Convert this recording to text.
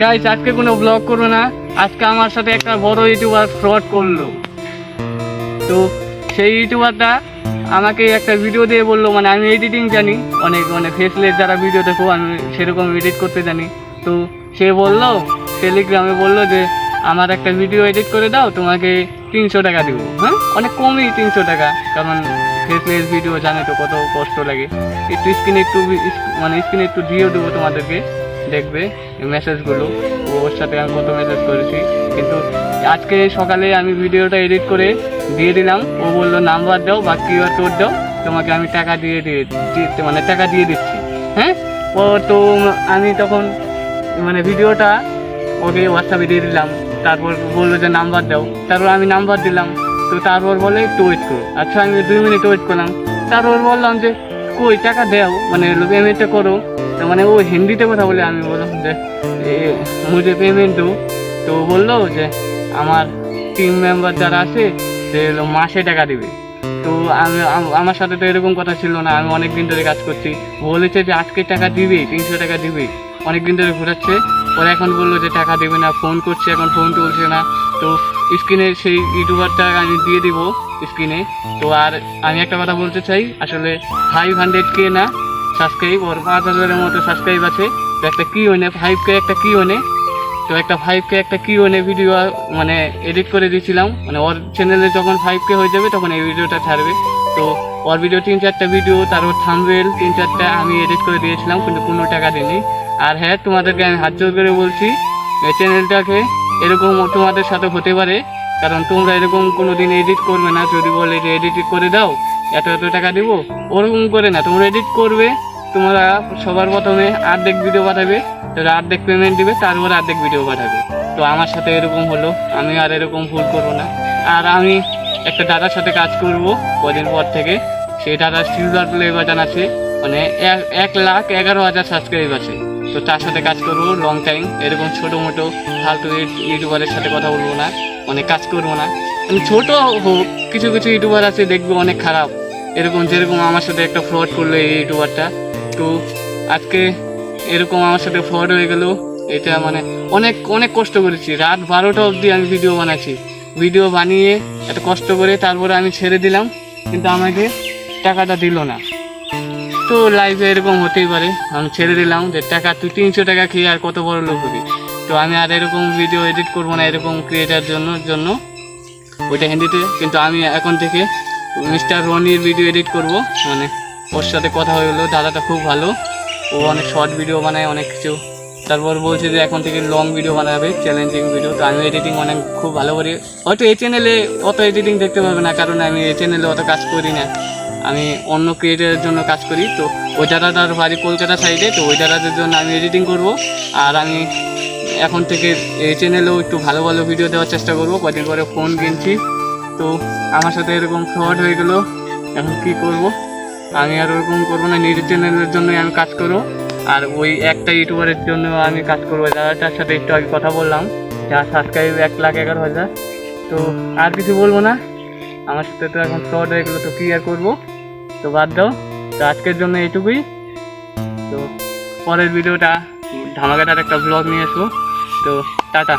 Guys আজকে কোনো blog করব না। আজকে আমার সাথে একটা বড় ইউটিউবার ফ্রড করল। তো সেই ইউটিউবারটা আমাকে একটা ভিডিও দিয়ে বলল মানে আমি এডিটিং জানি, অনেক মানে ফেসলেস যারা ভিডিও দেখো, আমি সেরকম এডিট করতে জানি। তো সে বলল টেলিগ্রামে বলল যে, আমার একটা ভিডিও এডিট করে দাও, তোমাকে তিনশো টাকা দিব। হ্যাঁ? অনেক কমই তিনশো টাকা, কারণ ফেসলেস ভিডিও জানে তো কত কষ্ট লাগে। একটু স্ক্রিনে একটু মানে স্ক্রিনে একটু দিয়েও দেবো তোমাদেরকে। দেখবে মেসেজগুলো ওর সাথে আমি কত মেসেজ করেছি। কিন্তু আজকে সকালে আমি ভিডিওটা এডিট করে দিয়ে দিলাম। ও বলল নাম্বার দাও বা কিউআর কোড দাও। তোমাকে আমি টাকা দিয়ে দিয়ে মানে টাকা দিয়ে দিচ্ছি। হ্যাঁ? ও তো আমি তখন মানে ভিডিওটা ওকে হোয়াটসঅ্যাপে দিয়ে দিলাম। তারপর বলল যে নাম্বার দাও। তারপর আমি নাম্বার দিলাম। তো তারপর বলে একটু ওয়েট করো। আচ্ছা আমি দুই মিনিট ওয়েট করলাম। তারপর বললাম যে কই, টাকা দাও। মানে পেমেন্টটা করো তো মানে ও হিন্দিতে কথা বলে, আমি বললাম যে মুঝে পেমেন্ট দো তো বলল যে, আমার টিম মেম্বার যারা আছে, সে মাসে টাকা দিবে। তো আমি আমার সাথে তো এরকম কথা ছিল না। আমি অনেক দিন ধরে কাজ করছি। বলেছে যে, আজকে টাকা দিবে, তিনশো টাকা দিবে। অনেক দিন ধরে ঘোরাচ্ছে। ওরা এখন বলল যে, টাকা দেবে না ফোন করছে, এখন ফোন তুলছে না। তো স্ক্রিনে সেই ইউটিউবারটা আমি দিয়ে দিব স্ক্রিনে। তো আর আমি একটা কথা বলতে চাই, আসলে ফাইভ হান্ড্রেড কে না সাবস্ক্রাইব ওর পাঁচ হাজারের মতো সাবস্ক্রাইব আছে। তো একটা কি ওনে ফাইভ কে একটা কি ওনে? তো একটা ফাইভ কে একটা কি ওনে ভিডিও মানে এডিট করে দিয়েছিলাম। মানে ওর চ্যানেলে যখন ফাইভ কে হয়ে যাবে, তখন এই ভিডিওটা ছাড়বে। তো ওর ভিডিও তিন চারটা ভিডিও তারপর থামবেল তিন চারটা আমি এডিট করে দিয়েছিলাম, কিন্তু কোনো টাকা দিইনি আর হ্যাঁ তোমাদেরকে আমি হাত জোর করে বলছি, এই চ্যানেলটাকে এরকম তোমাদের সাথে হতে পারে, কারণ তোমরা এরকম কোনো দিন এডিট করবে না। যদি বলে যে এডিট করে দাও, এত এত টাকা দিব, ওরকম করে না। তোমরা এডিট করবে, তোমরা সবার প্রথমে অর্ধেক ভিডিও পাঠাবে তারা অর্ধেক পেমেন্ট দিবে, তারপর অর্ধেক ভিডিও পাঠাবে। তো আমার সাথে এরকম হলো, আমি আর এরকম ভুল করব না। আর আমি একটা দাদার সাথে কাজ করব কদিন পর থেকে। সেই দাদার সিলভার প্লে বাজান আছে মানে এক লাখ এগারো হাজার সাবস্ক্রাইব আছে। তো তার সাথে কাজ করব লং টাইম এরকম ছোটো মোটো, ফালতু ইউটিউবারের সাথে কথা বলব না। মানে কাজ করব না। মানে ছোট হোক, কিছু কিছু ইউটিউবার আছে, দেখবে অনেক খারাপ। এরকম যেরকম আমার সাথে একটা ফ্রড করল এই ইউটিউবারটা। তো আজকে এরকম আমার সাথে ফ্রড হয়ে গেল। এটা মানে অনেক অনেক কষ্ট করেছি। রাত বারোটা অবধি আমি ভিডিও বানাচ্ছি। ভিডিও বানিয়ে এত কষ্ট করে তারপরে আমি ছেড়ে দিলাম। কিন্তু আমাকে টাকাটা দিল না। তো লাইফে এরকম হতেই পারে। আমি ছেড়ে দিলাম যে টাকা, তুই তিনশো টাকা খেয়ে আর কত বড় লোক হবি? তো আমি আর এরকম ভিডিও এডিট করব না এরকম ক্রিয়েটার জন্য জন্য। ওইটা হিন্দিতে কিন্তু আমি এখন থেকে মিস্টার রনির ভিডিও এডিট করব। মানে ওর সাথে কথা হয়ে গেলো দাদাটা খুব ভালো। ও অনেক শর্ট ভিডিও বানায়, অনেক কিছু। তারপর বলছে যে এখন থেকে লং ভিডিও বানাবে চ্যালেঞ্জিং ভিডিও তো আমি এডিটিং অনেক খুব ভালো করি। হয়তো এই চ্যানেলে অত এডিটিং দেখতে পাবে না, কারণ আমি এই চ্যানেলে অত কাজ করি না। আমি অন্য ক্রিয়েটারের জন্য কাজ করি, তো ওই দাদাটার বাড়ি কলকাতা সাইডে তো ওই দাদাদের জন্য আমি এডিটিং করব। আর আমি এখন থেকে এই চ্যানেলেও একটু ভালো ভালো ভিডিও দেওয়ার চেষ্টা করব, কদিন পরে ফোন কিনছি। তো আমার সাথে এরকম ফ্রড হয়ে গেলো, এখন কি করব? আমি আর ওরকম করব না, নিজের চ্যানেলের জন্যই আমি কাজ করব। আর ওই একটা ইউটিউবারের জন্য আমি কাজ করব দাদাটার সাথে একটু আগে কথা বললাম, যার সাবস্ক্রাইব এক লাখ এগারো হাজার। তো আর কিছু বলব না, আমার সাথে তো এখন ফ্রড হয়ে গেলো, তো কি আর করব? তো বাদ দাও। তো আজকের জন্য এইটুকুই। তো পরের ভিডিওটা ধামাকাটার একটা ব্লগ নিয়ে আসব। তো টাটা।